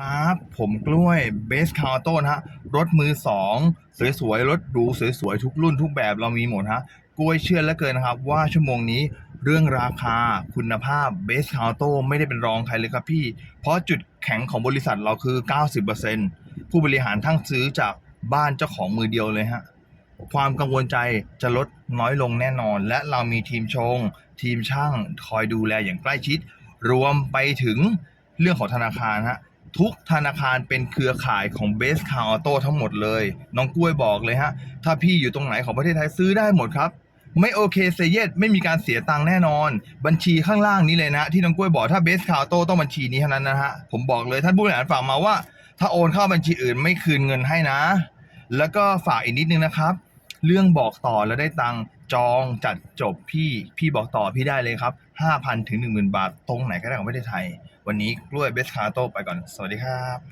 ครับ ผมกล้วยเบสคาร์โต้นะฮะรถมือสองสวยๆ รถหรูสวยๆ ทุกรุ่นทุกแบบเรามีหมดฮะกล้วยเชื่อแล้วเกินนะครับ ว่าชั่วโมงนี้เรื่องราคาคุณภาพเบสคาร์โต้ไม่ได้เป็นรองใครเลยครับพี่ เพราะจุดแข็งของบริษัทเราคือ 90%ผู้บริหารทั้งซื้อจากบ้านเจ้าของมือเดียวเลยฮะความกังวลใจจะลดน้อยลงแน่นอน และเรามีทีมชง ทีมช่างคอยดูแลอย่างใกล้ชิด รวมไปถึงเรื่องของธนาคารฮะ ทุกธนาคารเป็นเครือข่ายของเบสคาร์ออโต้ทั้งหมดเลย น้องกล้วยบอกเลยฮะ ถ้าพี่อยู่ตรงไหนของประเทศไทยซื้อได้หมดครับ ไม่โอเคเซเยสไม่มีการเสียตังค์แน่นอน บัญชีข้างล่างนี้เลยนะ ที่น้องกล้วยบอกถ้าเบสคาร์ออโต้ต้องบัญชีนี้เท่านั้นนะฮะ ผมบอกเลยท่านผู้บริหารฝากมาว่า ถ้าโอนเข้าบัญชีอื่นไม่คืนเงินให้นะ แล้วก็ฝากอีกนิดนึงนะครับ เรื่องบอกต่อแล้วได้ตังค์จองจัดจบพี่พี่บอกต่อพี่ได้เลยครับ 5,000 ถึง 10,000 บาท ตรงไหนก็ได้ของประเทศไทย วันนี้กล้วยเบสคาร์โต้ไปก่อน สวัสดีครับ